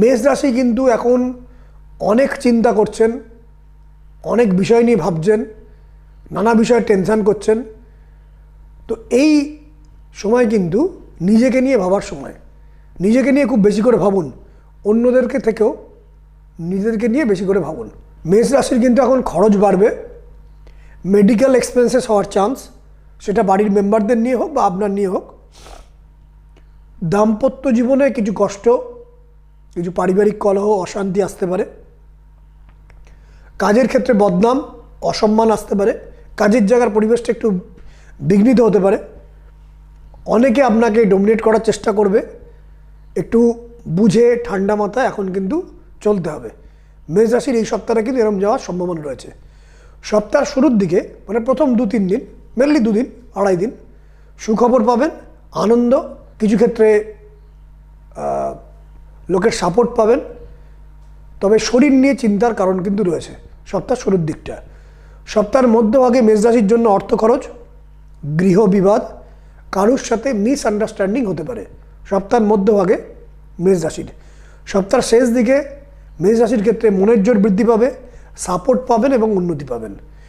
মেষ রাশি কিন্তু এখন অনেক চিন্তা করছেন, অনেক বিষয় নিয়ে ভাবছেন, নানা বিষয়ে টেনশান করছেন। তো এই সময় কিন্তু নিজেকে নিয়ে ভাবার সময়। নিজেকে নিয়ে খুব বেশি করে ভাবুন, অন্যদেরকে থেকেও নিজেদেরকে নিয়ে বেশি করে ভাবুন। মেষ রাশির কিন্তু এখন খরচ বাড়বে মেডিকেল এক্সপেন্সেস হওয়ার চান্স সেটা বাড়ির মেম্বারদের নিয়ে হোক বা আপনার নিয়ে হোক। দাম্পত্য জীবনে কিছু কষ্ট কিছু পারিবারিক কলহ, অশান্তি আসতে পারে। কাজের ক্ষেত্রে বদনাম, অসম্মান আসতে পারে। কাজের জায়গার পরিবেশটা একটু বিঘ্নিত হতে পারে। অনেকে আপনাকে ডোমিনেট করার চেষ্টা করবে। একটু বুঝে ঠান্ডা মাথায় এখন কিন্তু চলতে হবে। মেষ রাশির এই সপ্তাহটা কিন্তু এরম যাওয়ার সম্ভাবনা রয়েছে। সপ্তাহের শুরুর দিকে মানে প্রথম দু তিন দিন মেনলি দুদিন, আড়াই দিন, সুখবর পাবেন, আনন্দ, কিছু ক্ষেত্রে লোকের সাপোর্ট পাবেন। তবে শরীর নিয়ে চিন্তার কারণ কিন্তু রয়েছে। সপ্তাহ শুরুর দিকটা। সপ্তাহের মধ্যভাগে মেষরাশির জন্য অর্থ খরচ, গৃহ বিবাদ, কারুর সাথে মিস আন্ডারস্ট্যান্ডিং হতে পারে। সপ্তাহের মধ্যভাগে মেষ রাশির। সপ্তাহের শেষ দিকে মেষ রাশির ক্ষেত্রে মনের জোর বৃদ্ধি পাবে সাপোর্ট পাবেন এবং উন্নতি পাবেন।